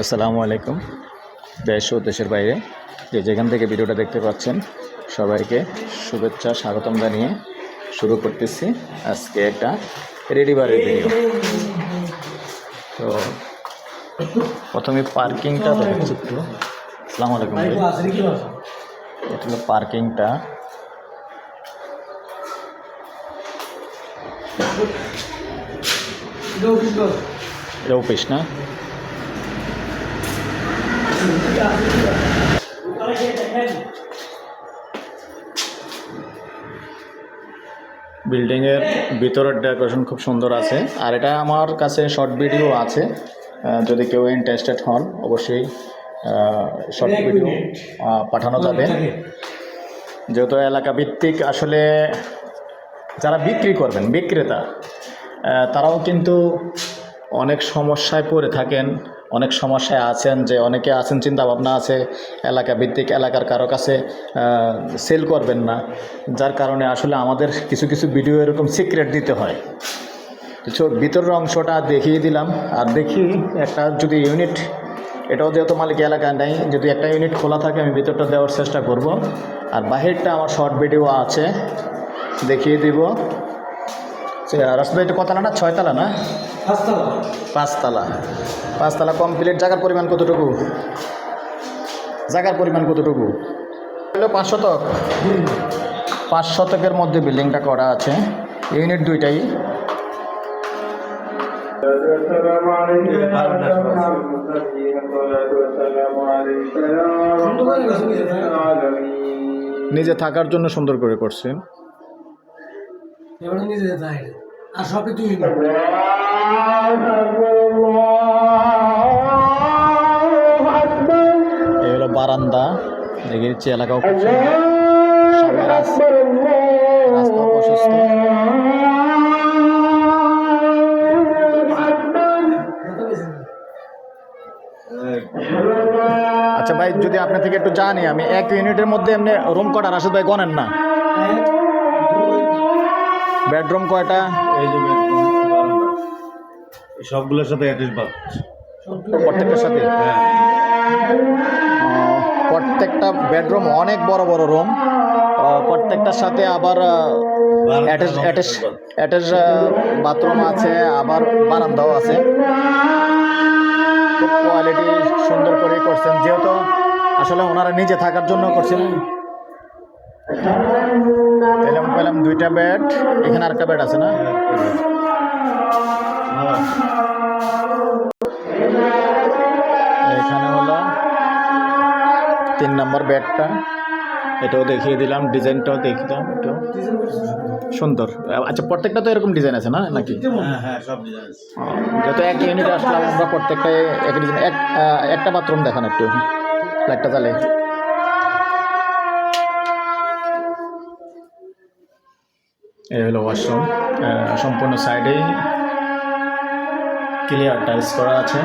আসসালামু আলাইকুম দেশ ও দেশের বাইরে। যে যেখান থেকে ভিডিওটা দেখতে পাচ্ছেন সবাইকে শুভেচ্ছা স্বাগতম জানিয়ে শুরু করতেছি আজকে একটা রেডি বারের ভিডিও তো প্রথমে পার্কিংটা দেখাচ্ছি একটু। আসসালামু আলাইকুম ভাই। এটা হলো পার্কিংটা। এটা অফিস না বিল্ডিংয়ের ভিতরের ডেকোরেশন খুব সুন্দর আছে। আর এটা আমার কাছে শর্ট ভিডিও আছে। যদি কেউ ইন্টারেস্টেড হন অবশ্যই শর্ট ভিডিও পাঠানো যাবে। যেহেতু এলাকা ভিত্তিক আসলে যারা বিক্রি করবেন বিক্রেতা তারাও কিন্তু অনেক সমস্যায় পড়ে থাকেন, অনেক সমস্যায় আছেন যে অনেকে আছেন চিন্তা ভাবনা আছে এলাকা ভিত্তিক এলাকার কারও কাছে সেল করবেন না। যার কারণে আসলে আমাদের কিছু কিছু ভিডিও এরকম সিক্রেট দিতে হয়। তো ছো- ভিতরের অংশটা দেখিয়ে দিলাম, আর দেখি একটা যদি ইউনিট এটাও যেহেতু মালিক এলাকায় নেই, যদি একটা ইউনিট খোলা থাকে আমি ভিতরটা দেওয়ার চেষ্টা করব। আর বাহিরটা আমার শর্ট ভিডিও আছে, দেখিয়ে দিব। রাস্তা এটা কতলা না? ছয়তলা না? পাঁচতলা। পাঁচতলা। কমপ্লিট জায়গার পরিমাণ কতটুকু? জায়গার পরিমাণ কতটুকু? পাঁচ শতক। পাঁচ শতকের মধ্যে বিল্ডিংটা করা আছে। ইউনিট দুইটাই। নিজে থাকার জন্য সুন্দর করে করছেন। এবারে নিজে যেতে হয় আর সবই তুই হলো বারান্দা। দেখে দিচ্ছি এলাকাও খুব সুন্দর। রাস্তা। প্রশস্ত আচ্ছা ভাই যদি আপনার থেকে একটু জানি আমি এক ইউনিটের মধ্যে এমনি রুম কটা রাশেদ ভাই গনেন না। বেডরুম কয়টা? এই যে সবগুলোর সাথে অ্যাটাচ বাথ প্রত্যেকটার সাথে? হ্যাঁ। প্রত্যেকটা বেডরুম অনেক বড় বড় রুম। প্রত্যেকটার সাথে আবার অ্যাটাচ অ্যাটাচ অ্যাটাচ বাথরুম আছে আবার বারান্দাও আছে। খুব কোয়ালিটি সুন্দর করে করছেন। যেহেতু আসলে ওনারা নিজে থাকার জন্য করছেন পেলাম পেলাম দুইটা বেড এখানে আরেকটা বেড আছে না। এখানে হলো তিন নম্বর বেডটা এটাও দেখিয়ে দিলাম ডিজাইনটাও দেখিয়ে দিলাম এটাও সুন্দর। আচ্ছা প্রত্যেকটা তো এরকম ডিজাইন আছে না নাকি? হ্যাঁ হ্যাঁ যত এক ইউনিট আসলাম আমরা প্রত্যেকটাই এক ডিজাইন এক একটা বাথরুম দেখান একটু। লাইটটা চালে এই হলো ওয়াশরুম সম্পূর্ণ সাইডেই ক্লিয়ার টাইলস করা আছে।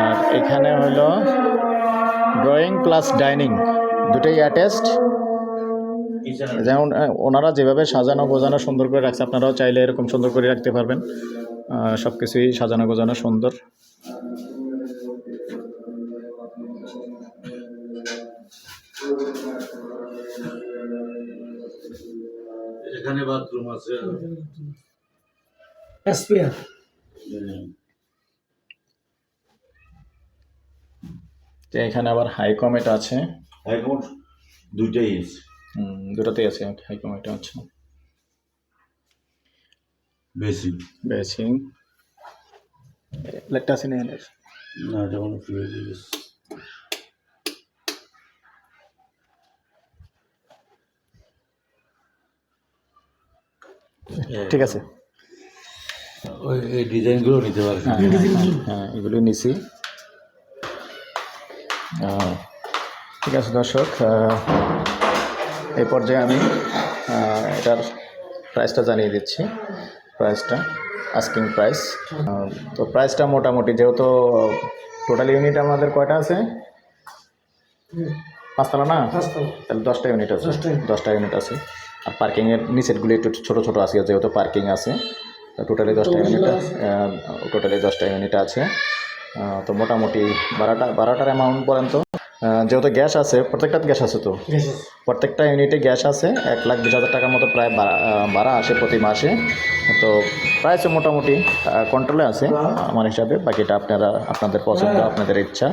আর এখানে হলো ড্রয়িং প্লাস ডাইনিং দুটোই অ্যাটেস্ট যেমন ওনারা যেভাবে সাজানো গোজানো সুন্দর করে রাখছে, আপনারাও চাইলে এরকম সুন্দর করে রাখতে পারবেন। সব কিছুই সাজানো গোজানো সুন্দর। এখানে বাথরুম আছে। এসপিআর তো এখানে আবার হাই কমেট আছে। হাইকোর্ট দুইটাই আছে। হুম, আছে হাই কমেট আছে। বেসিং লাইটটা আছে না এখানে? না এটা কোনো ফিরে ঠিক আছে। ওই এই ডিজাইনগুলো নিতে পারে হ্যাঁ হ্যাঁ, হ্যাঁ এগুলো নিছি। ঠিক আছে দর্শক এই পর্যায়ে আমি এটার প্রাইসটা জানিয়ে দিচ্ছি। প্রাইসটা আস্কিং প্রাইস তো প্রাইসটা মোটামুটি যেহেতু টোটাল ইউনিট আমাদের কয়টা আছে? পাঁচতলা না? তাহলে দশটা ইউনিট আছে। দশটা ইউনিট আছে। আর পার্কিংয়ের নিচেরগুলি একটু ছোটো ছোটো আছে যেহেতু পার্কিং আছে। টোটালি দশটা ইউনিট টোটালি দশটা ইউনিট আছে। তো মোটামুটি বারোটা বারোটার অ্যামাউন্ট বলেন তো। যেহেতু গ্যাস আছে প্রত্যেকটা গ্যাস আছে তো? প্রত্যেকটা ইউনিটে গ্যাস আছে এক লাখ বিশ হাজার টাকার মতো প্রায় ভাড়া আসে প্রতি মাসে। তো প্রায় প্রাইস মোটামুটি কন্ট্রোলে আছে আমার হিসাবে। বাকিটা আপনারা আপনাদের পছন্দ আপনাদের ইচ্ছা।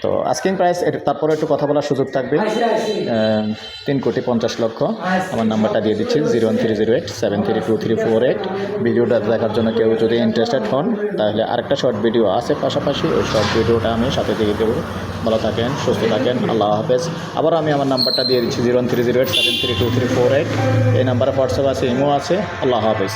তো আস্কিং প্রাইস তারপরে একটু কথা বলার সুযোগ থাকবে। তিন কোটি পঞ্চাশ লক্ষ। আমার নাম্বারটা দিয়ে দিচ্ছি zero one three zero eight seven three two three four eight ভিডিওটা দেখার জন্য কেউ যদি ইন্টারেস্টেড হন তাহলে আরেকটা শর্ট ভিডিও আছে পাশাপাশি। ওই শর্ট ভিডিওটা আমি সাথে দিয়ে দেবো। ভালো থাকেন সুস্থ থাকেন আল্লাহ হাফেজ। আবার আমি আমার নাম্বারটা দিয়ে দিচ্ছি zero one three zero eight seven three two three four eight এই নাম্বারে হোয়াটসঅ্যাপ আছে ইমো আছে আল্লাহ হাফেজ।